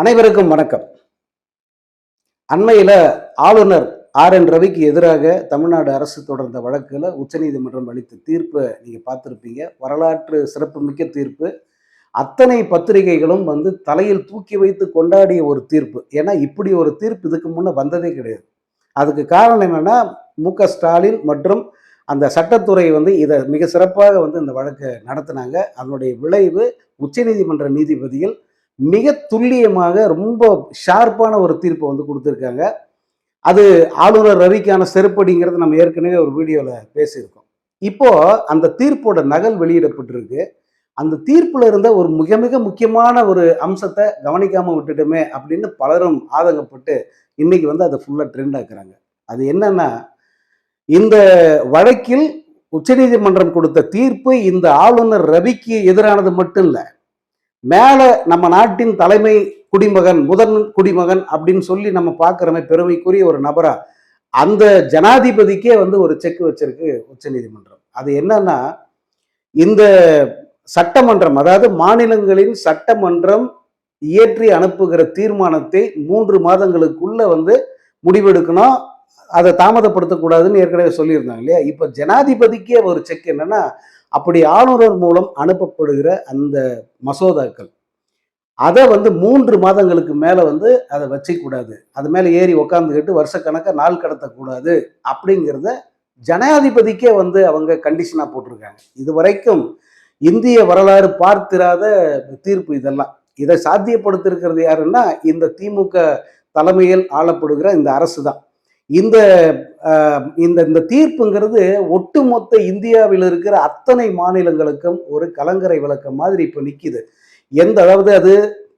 அனைவருக்கும் வணக்கம். அண்மையில் ஆளுநர் ஆர் என் ரவிக்கு எதிராக தமிழ்நாடு அரசு தொடர்ந்த வழக்கில் உச்சநீதிமன்றம் அளித்த தீர்ப்பை நீங்கள் பார்த்துருப்பீங்க. வரலாற்று சிறப்புமிக்க தீர்ப்பு. அத்தனை பத்திரிகைகளும் வந்து தலையில் தூக்கி வைத்து கொண்டாடிய ஒரு தீர்ப்பு. ஏன்னா இப்படி ஒரு தீர்ப்பு இதுக்கு முன்னே வந்ததே கிடையாது. அதுக்கு காரணம் என்னென்னா மு க ஸ்டாலின் மற்றும் அந்த சட்டத்துறை வந்து இதை மிக சிறப்பாக வந்து இந்த வழக்கை நடத்தினாங்க. அதனுடைய விளைவு உச்சநீதிமன்ற நீதிபதியில் மிக துல்லியமாக ரொம்ப ஷார்ப்பான ஒரு தீர்ப்பை வந்து கொடுத்துருக்காங்க. அது ஆளுநர் ரவிக்கான செருப்படிங்கிறது நம்ம ஏற்கனவே ஒரு வீடியோவில் பேசியிருக்கோம். இப்போது அந்த தீர்ப்போட நகல் வெளியிடப்பட்டிருக்கு. அந்த தீர்ப்பில் இருந்த ஒரு மிக மிக முக்கியமான ஒரு அம்சத்தை கவனிக்காமல் விட்டுட்டோமே அப்படின்னு பலரும் ஆதங்கப்பட்டு இன்னைக்கு வந்து அதை ஃபுல்லாக ட்ரெண்ட் ஆக்குறாங்க. அது என்னன்னா இந்த வழக்கில் உச்சநீதிமன்றம் கொடுத்த தீர்ப்பு இந்த ஆளுநர் ரவிக்கு எதிரானது மட்டும் இல்லை மேலே நம்ம நாட்டின் தலைமை குடிமகன் முதன் குடிமகன் அப்படின்னு சொல்லி நம்ம பார்க்குறோமே பெருமைக்குரிய ஒரு நபரா அந்த ஜனாதிபதிக்கே வந்து ஒரு செக் வச்சிருக்கு உச்சநீதிமன்றம். அது என்னன்னா இந்த சட்டமன்றம் அதாவது மாநிலங்களின் சட்டமன்றம் இயற்றி அனுப்புகிற தீர்மானத்தை மூன்று மாதங்களுக்குள்ள வந்து முடிவெடுக்கணும். அதை தாமதப்படுத்தக்கூடாதுன்னு ஏற்கனவே சொல்லியிருந்தாங்க இல்லையா? இப்போ ஜனாதிபதிக்கே ஒரு செக் என்னன்னா அப்படி ஆளுநர் மூலம் அனுப்பப்படுகிற அந்த மசோதாக்கள். அதை வந்து மூன்று மாதங்களுக்கு மேலே வந்து அதை வச்சுக்கூடாது. அது மேலே ஏறி உக்காந்துக்கிட்டு வருஷக்கணக்காக நாள் கடத்தக்கூடாது அப்படிங்கிறத ஜனாதிபதிக்கே வந்து அவங்க கண்டிஷனாக போட்டிருக்காங்க. இது வரைக்கும் இந்திய வரலாறு பார்த்திராத தீர்ப்பு இதெல்லாம். இதை சாத்தியப்படுத்திருக்கிறது யாருன்னா இந்த திமுக தலைமையில் ஆளப்படுகிற இந்த அரசு தான் இந்த இந்த இந்த தீர்ப்புங்கிறது ஒட்டுமொத்த இந்தியாவில் இருக்கிற அத்தனை மாநிலங்களுக்கும் ஒரு கலங்கரை விளக்கம் மாதிரி இப்போ நிற்கிது எந்த அதாவது அது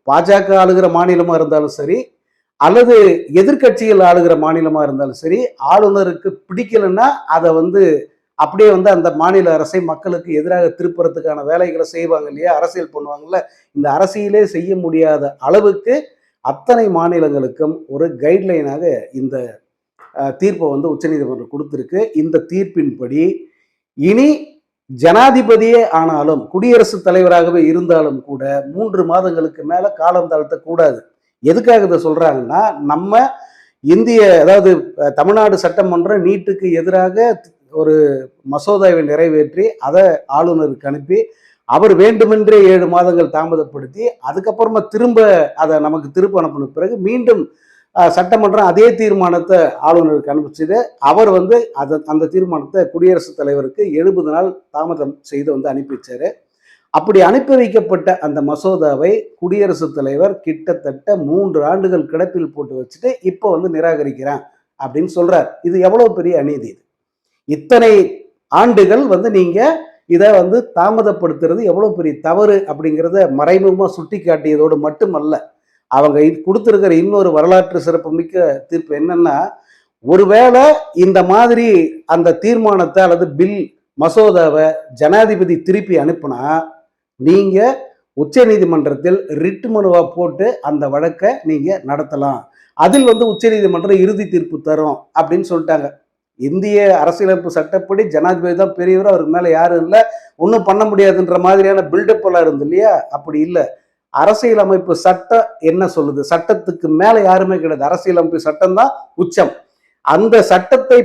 பாஜக ஆளுகிற மாநிலமாக இருந்தாலும் சரி அல்லது எதிர்க்கட்சிகள் ஆளுகிற மாநிலமாக இருந்தாலும் சரி ஆளுநருக்கு பிடிக்கலன்னா அதை வந்து அப்படியே வந்து அந்த மாநில அரசை மக்களுக்கு எதிராக திருப்புறத்துக்கான வேலைகளை செய்வாங்க இல்லையா? அரசியல் பண்ணுவாங்கல்ல? இந்த அரசியலே செய்ய முடியாத அளவுக்கு அத்தனை மாநிலங்களுக்கும் ஒரு கைட்லைனாக இந்த தீர்ப்பை வந்து உச்சநீதிமன்றம் கொடுத்துருக்கு. இந்த தீர்ப்பின்படி இனி ஜனாதிபதியே ஆனாலும் குடியரசுத் தலைவராகவே இருந்தாலும் கூட மூன்று மாதங்களுக்கு மேலே காலம் தாழ்த்தக்கூடாது. எதுக்காக இதை சொல்கிறாங்கன்னா நம்ம இந்திய அதாவது தமிழ்நாடு சட்டமன்றம் நீட்டுக்கு எதிராக ஒரு மசோதாவை நிறைவேற்றி அதை ஆளுநருக்கு அனுப்பி அவர் வேண்டுமென்றே ஏழு மாதங்கள் தாமதப்படுத்தி அதுக்கப்புறமா திரும்ப அதை நமக்கு திருப்பி அனுப்பின பிறகு மீண்டும் சட்டமன்றம் அதே தீர்மானத்தை ஆளுநருக்கு அனுப்பிச்சது. அவர் வந்து அதை அந்த தீர்மானத்தை குடியரசுத் தலைவருக்கு எழுபது நாள் தாமதம் செய்து வந்து அனுப்பி வச்சாரு அப்படி அனுப்பி வைக்கப்பட்ட அந்த மசோதாவை குடியரசுத் தலைவர் கிட்டத்தட்ட மூன்று ஆண்டுகள் கிடப்பில் போட்டு வச்சுட்டு இப்போ வந்து நிராகரிக்கிறேன் அப்படின்னு சொல்றார். இது எவ்வளவு பெரிய அநீதி இது. இத்தனை ஆண்டுகள் வந்து நீங்க இதை வந்து தாமதப்படுத்துறது எவ்வளவு பெரிய தவறு அப்படிங்கிறத மறைமுகமாக சுட்டி காட்டியதோடு மட்டுமல்ல அவங்க கொடுத்துருக்கிற இன்னொரு வரலாற்று சிறப்புமிக்க தீர்ப்பு என்னன்னா ஒருவேளை இந்த மாதிரி அந்த தீர்மானத்தை அல்லது பில் மசோதாவை ஜனாதிபதி திருப்பி அனுப்புனா நீங்க உச்ச நீதிமன்றத்தில் ரிட் மனுவா போட்டு அந்த வழக்கை நீங்க நடத்தலாம். அதில் வந்து உச்ச நீதிமன்றம் இறுதி தீர்ப்பு தரும் அப்படின்னு சொல்லிட்டாங்க. இந்திய அரசியலமைப்பு சட்டப்படி ஜனாதிபதி தான் பெரியவர் அவருக்கு மேலே யாரும் இல்லை. ஒன்றும் பண்ண முடியாதுன்ற மாதிரியான பில்டப் எல்லாம் இருந்து இல்லையா? அப்படி இல்லை. அரசியலமைப்பு சட்டம் என்ன சொல்லுது? சட்டத்துக்கு மேலே யாருமே கிடையாது. அரசியலமைப்பு சட்டம் தான் உச்சம். அந்த சட்டத்தை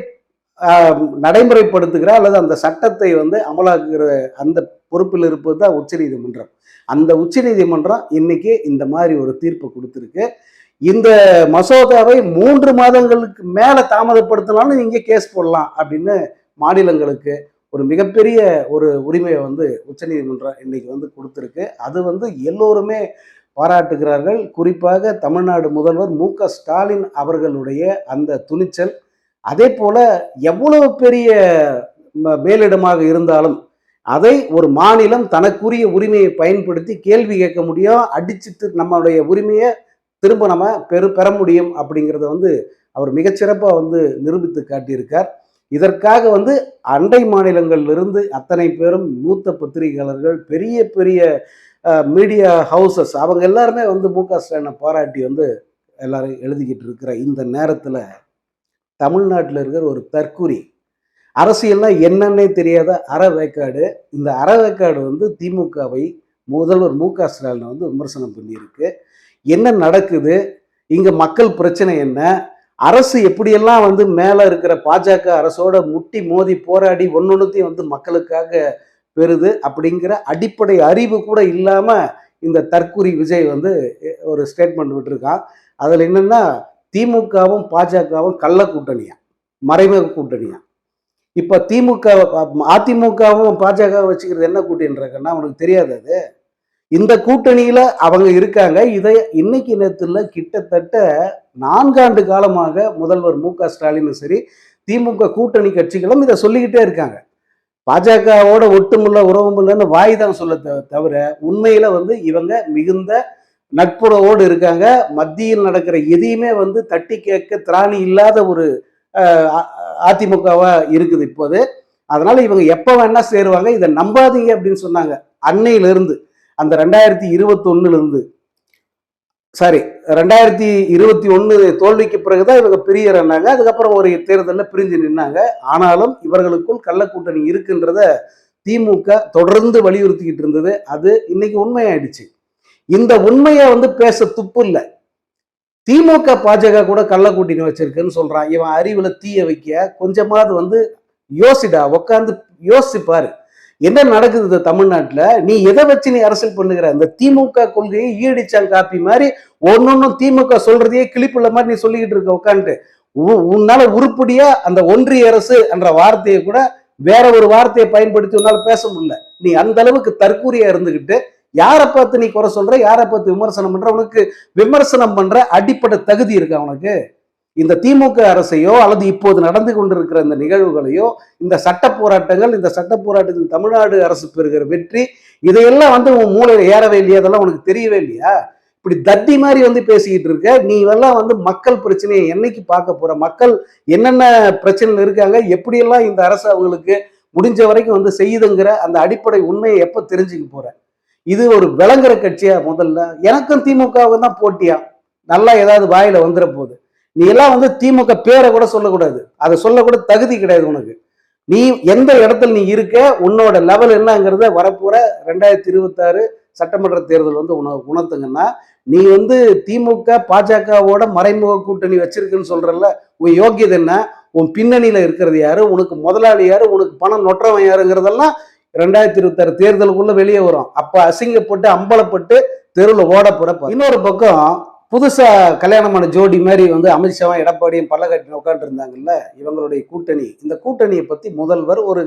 நடைமுறைப்படுத்துகிற அல்லது அந்த சட்டத்தை வந்து அமலாக்குகிற அந்த பொறுப்பில் இருப்பது தான் உச்சநீதிமன்றம் அந்த உச்சநீதிமன்றம் இன்னைக்கு இந்த மாதிரி ஒரு தீர்ப்பு கொடுத்துருக்கு. இந்த மசோதாவை மூன்று மாதங்களுக்கு மேலே தாமதப்படுத்தினாலும் நீங்கள் கேஸ் போடலாம் அப்படின்னு மாநிலங்களுக்கு ஒரு மிகப்பெரிய ஒரு உரிமையை வந்து உச்சநீதிமன்றம் இன்னைக்கு வந்து கொடுத்துருக்கு. அது வந்து எல்லோருமே பாராட்டுகிறார்கள். குறிப்பாக தமிழ்நாடு முதல்வர் மு க ஸ்டாலின் அவர்களுடைய அந்த துணிச்சல். அதே போல எவ்வளவு பெரிய ம- மேலிடமாக இருந்தாலும் அதை ஒரு மாநிலம் தனக்குரிய உரிமையை பயன்படுத்தி கேள்வி கேட்க முடியும். அடிச்சுட்டு நம்மளுடைய உரிமையை திரும்ப நம்ம பெரு பெற முடியும் அப்படிங்கிறத வந்து அவர் மிகச்சிறப்பாக வந்து நிரூபித்து காட்டியிருக்கார். இதற்காக வந்து அண்டை மாநிலங்களிலிருந்து அத்தனை பேரும் மூத்த பத்திரிகையாளர்கள் பெரிய பெரிய மீடியா ஹவுசஸ் அவங்க எல்லாருமே வந்து மு க ஸ்டாலினை பாராட்டி வந்து எல்லாரும் எழுதிக்கிட்டு இருக்கிற இந்த நேரத்தில் தமிழ்நாட்டில் இருக்கிற ஒரு தற்குறி அரசியல்னா என்னன்னே தெரியாத அறவேக்காடு. இந்த அறவேக்காடு வந்து திமுகவை முதல்வர் மு க ஸ்டாலினை வந்து விமர்சனம் பண்ணியிருக்கு. என்ன நடக்குது? இங்கே மக்கள் பிரச்சனை என்ன? அரசு எப்படியெல்லாம் வந்து மேலே இருக்கிற பாஜக அரசோட முட்டி மோதி போராடி ஒன்னொன்னுத்தையும் வந்து மக்களுக்காக பெறுது அப்படிங்கிற அடிப்படை அறிவு கூட இல்லாமல் இந்த தற்குறி விஜய் வந்து ஒரு ஸ்டேட்மெண்ட் விட்டுருக்கான். அதில் என்னென்னா திமுகவும் பாஜகவும் கள்ள கூட்டணியா? மறைமுக கூட்டணியா? இப்போ திமுக அதிமுகவும் பாஜக வச்சுக்கிறது என்ன கூட்டணின்றக்கன்னா அவனுக்கு தெரியாது அது. இந்த கூட்டணியில அவங்க இருக்காங்க. இதை இன்னைக்கு நேரத்தில் கிட்டத்தட்ட நான்காண்டு காலமாக முதல்வர் மு க ஸ்டாலினும் சரி திமுக கூட்டணி கட்சிகளும் இதை சொல்லிக்கிட்டே இருக்காங்க. பாஜகவோட ஒட்டுமுள்ள இல்லைன்னு வாய் தான் சொல்ல தவிர உண்மையில வந்து இவங்க மிகுந்த நட்புறவோடு இருக்காங்க. மத்தியில் நடக்கிற எதையுமே வந்து தட்டி கேட்க திராணி இல்லாத ஒரு அதிமுகவா இருக்குது இப்போது. அதனால இவங்க எப்போ வேணா சேருவாங்க. இதை நம்பாதீங்க அப்படின்னு சொன்னாங்க. அன்னையிலிருந்து. அந்த ரெண்டாயிரத்தி இருபத்தொன்னுலேருந்து சாரி ரெண்டாயிரத்தி இருபத்தி ஒன்று தோல்விக்கு பிறகுதான் இவங்க பிரியறனாங்க அதுக்கப்புறம் ஒரு தேர்தலில் பிரிஞ்சு நின்னாங்க. ஆனாலும் இவர்களுக்குள் கள்ளக்கூட்டணி இருக்குன்றத திமுக தொடர்ந்து வலியுறுத்திக்கிட்டு இருந்தது. அது இன்னைக்கு உண்மையாயிடுச்சு. இந்த உண்மையை வந்து பேச துப்பு இல்லை. திமுக பாஜக கூட கள்ளக்கூட்டணி வச்சிருக்குன்னு சொல்றான். இவன் அறிவுல தீய வைக்க கொஞ்சமாவது வந்து யோசிடா உட்காந்து யோசிப்பாரு. என்ன நடக்குது இந்த நீ எதை வச்சு நீ அரசியல் பண்ணுகிற? இந்த திமுக கொள்கையை ஈடிச்சான் காப்பி மாதிரி ஒன்னொன்னும் திமுக சொல்றதையே கிளிப்புள்ள மாதிரி நீ சொல்லிக்கிட்டு இருக்க உட்காந்துட்டு உன்னால உருப்படியா அந்த ஒன்றிய அரசு என்ற வார்த்தையை கூட வேற ஒரு வார்த்தையை பயன்படுத்தி உன்னால பேச முடியல. நீ அந்த அளவுக்கு தற்கூரியா இருந்துகிட்டு யாரை பார்த்து நீ குறை சொல்ற? யாரை பார்த்து விமர்சனம் பண்ற? உனக்கு விமர்சனம் பண்ற அடிப்படை தகுதி இருக்கா உனக்கு? இந்த திமுக அரசையோ அல்லது இப்போது நடந்து கொண்டிருக்கிற இந்த நிகழ்வுகளையோ இந்த சட்ட போராட்டங்கள் இந்த சட்ட போராட்டத்தில் தமிழ்நாடு அரசு பெறுகிற வெற்றி இதையெல்லாம் வந்து உன் மூளையில் ஏறவே இல்லையா அதெல்லாம் உனக்கு தெரியவே இல்லையா? இப்படி தட்டி மாதிரி வந்து பேசிக்கிட்டு இருக்க நீ இதெல்லாம் வந்து மக்கள் பிரச்சனையை என்னைக்கு பார்க்க போற? மக்கள் என்னென்ன பிரச்சனைகள் இருக்காங்க? எப்படியெல்லாம் இந்த அரசு அவங்களுக்கு முடிஞ்ச வரைக்கும் வந்து செய்யுதுங்கிற அந்த அடிப்படை உண்மையை எப்போ தெரிஞ்சுக்க போற? இது ஒரு விளங்குற கட்சியா முதல்ல. எனக்கும் திமுகவுக்கு தான் போட்டியா? நல்லா ஏதாவது வாயில வந்துட போகுது நீ எல்லாம் வந்து திமுக பேரை கூட சொல்லக்கூடாது. அதை சொல்லக்கூட தகுதி கிடையாது உனக்கு. நீ எந்த இடத்துல நீ இருக்க உன்னோட லெவல் என்னங்கிறத வரப்போற ரெண்டாயிரத்தி இருபத்தாறு சட்டமன்ற தேர்தல் வந்து உன உணர்த்துங்கன்னா நீ வந்து திமுக பாஜகவோட மறைமுக கூட்டணி வச்சிருக்குன்னு சொல்றல உன் யோக்கியது என்ன? உன் பின்னணியில இருக்கிறது யாரு? உனக்கு முதலாளி யாரு? உனக்கு பணம் நொற்றவன் யாருங்கிறதெல்லாம் ரெண்டாயிரத்தி இருபத்தாறு தேர்தலுக்குள்ள வெளியே வரும். அப்ப அசிங்கப்பட்டு அம்பலப்பட்டு தெருவில் ஓட போறப்ப. இன்னொரு பக்கம் புதுசாக கல்யாணமான ஜோடி மாதிரி வந்து அமித்ஷாவும் எடப்பாடியும் பல்ல உட்காந்துருந்தாங்கல்ல இவங்களுடைய கூட்டணி. இந்த கூட்டணியை பற்றி முதல்வர் ஒரு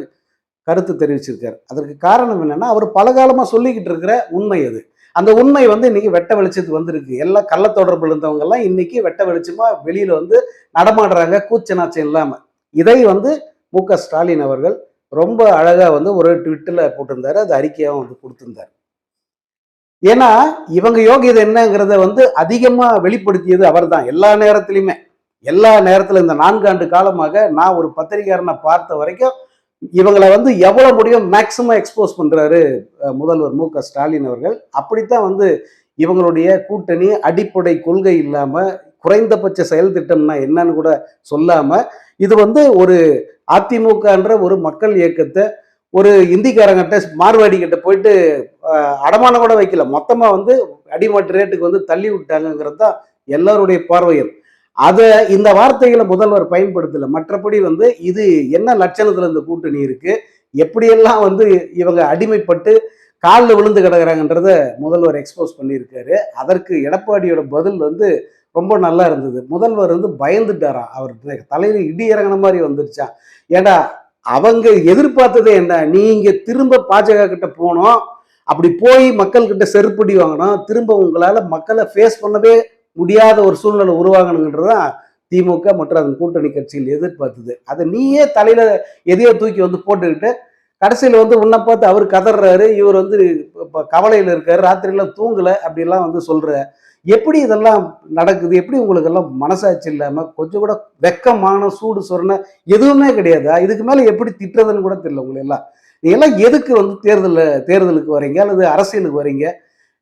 கருத்து தெரிவிச்சிருக்கார். அதற்கு காரணம் என்னென்னா அவர் பலகாலமாக சொல்லிக்கிட்டு இருக்கிற உண்மை அது. அந்த உண்மை வந்து இன்னைக்கு வெட்ட வெளிச்சத்துக்கு வந்திருக்கு. எல்லாம் கள்ள தொடர்பு இருந்தவங்கெல்லாம் இன்னைக்கு வெட்ட வெளிச்சமாக வெளியில் வந்து நடமாடுறாங்க கூச்ச நாச்சம் இதை வந்து மு க ஸ்டாலின் அவர்கள் ரொம்ப அழகாக வந்து ஒரு ட்விட்டில் போட்டிருந்தார் அது அறிக்கையாகவும் வந்து கொடுத்துருந்தார். ஏன்னா இவங்க யோகியதை என்னங்கிறத வந்து அதிகமாக வெளிப்படுத்தியது அவர்தான். எல்லா நேரத்திலையுமே எல்லா நேரத்தில் இந்த நான்காண்டு காலமாக நான் ஒரு பத்திரிகையாரனை பார்த்த வரைக்கும் இவங்களை வந்து எவ்வளோ முடியும் மேக்சிமம் எக்ஸ்போஸ் பண்ணுறாரு முதல்வர் மு க ஸ்டாலின் அவர்கள். அப்படித்தான் வந்து இவங்களுடைய கூட்டணி அடிப்படை கொள்கை இல்லாமல் குறைந்தபட்ச செயல் திட்டம்னா என்னன்னு கூட சொல்லாமல் இது வந்து ஒரு அதிமுகன்ற ஒரு மக்கள் இயக்கத்தை ஒரு இந்திக்காரங்கிட்ட மார்வாடி கிட்ட போயிட்டு அடமானம் கூட வைக்கல. மொத்தமாக வந்து அடிமட்ட ரேட்டுக்கு வந்து தள்ளி விட்டாங்கங்கிறது தான் எல்லாருடைய பார்வையும். அதை இந்த வார்த்தைகளை முதல்வர் பயன்படுத்தலை. மற்றபடி வந்து இது என்ன லட்சணத்தில் இந்த கூட்டணி இருக்கு? எப்படியெல்லாம் வந்து இவங்க அடிமைப்பட்டு காலில் விழுந்து கிடக்குறாங்கன்றத முதல்வர் எக்ஸ்போஸ் பண்ணியிருக்காரு. அதற்கு எடப்பாடியோட பதில் வந்து ரொம்ப நல்லா இருந்தது. முதல்வர் வந்து பயந்துட்டாராம் அவர் தலையில் இடி இறங்கின மாதிரி வந்துருச்சான் ஏடா அவங்க எதிர்பார்த்ததே என்ன? நீங்க திரும்ப பாஜக கிட்ட போனோம் அப்படி போய் மக்கள் கிட்ட செருப்படி வாங்கணும். திரும்ப உங்களால மக்களை ஃபேஸ் பண்ணவே முடியாத ஒரு சூழ்நிலை உருவாகணுன்றதுதான் திமுக மற்றும் அதன் கூட்டணி கட்சிகள் எதிர்பார்த்தது. அதை நீயே தலையில எதையோ தூக்கி வந்து போட்டுக்கிட்டு கடைசியில் வந்து உன்னை பார்த்து அவர் கதறாரு இவர் வந்து இப்போ கவலையில் இருக்காரு. ராத்திரியெல்லாம் தூங்கலை அப்படிலாம் வந்து சொல்ற எப்படி இதெல்லாம் நடக்குது? எப்படி உங்களுக்கு எல்லாம் மனசாட்சி இல்லாமல் கொஞ்சம் கூட வெக்கமான சூடு சொரணை எதுவுமே கிடையாதா. இதுக்கு மேலே எப்படி திட்டுறதுன்னு கூட தெரியல உங்களை எல்லாம். நீங்கள்லாம் எதுக்கு வந்து தேர்தலில் தேர்தலுக்கு வரீங்க? அல்லது அரசியலுக்கு வரீங்க?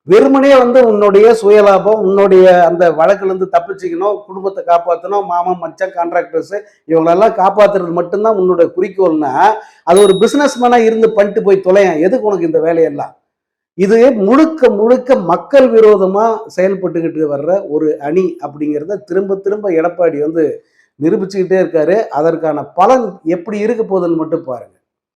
வெறுமனே வந்து உன்னுடைய சுயலாபம் உன்னுடைய அந்த வழக்குலேருந்து தப்பிச்சுக்கணும் குடும்பத்தை காப்பாற்றணும் மாமன் மச்சான் கான்ட்ராக்டர்ஸு இவங்களெல்லாம் காப்பாத்துறது மட்டும்தான் உன்னோட குறிக்கோள்னா அது ஒரு பிஸ்னஸ் மேனாக இருந்து பண்ணிட்டு போய் தொலையன். எதுக்கு உனக்கு இந்த வேலையெல்லாம்? இது முழுக்க முழுக்க மக்கள் விரோதமா செயல்பட்டுக்கிட்டு வர்ற ஒரு அணி அப்படிங்கிறத திரும்ப திரும்ப எடப்பாடி வந்து நிரூபிச்சுக்கிட்டே இருக்காரு. அதற்கான பலன் எப்படி இருக்க போகுதுன்னு மட்டும் பாருங்க.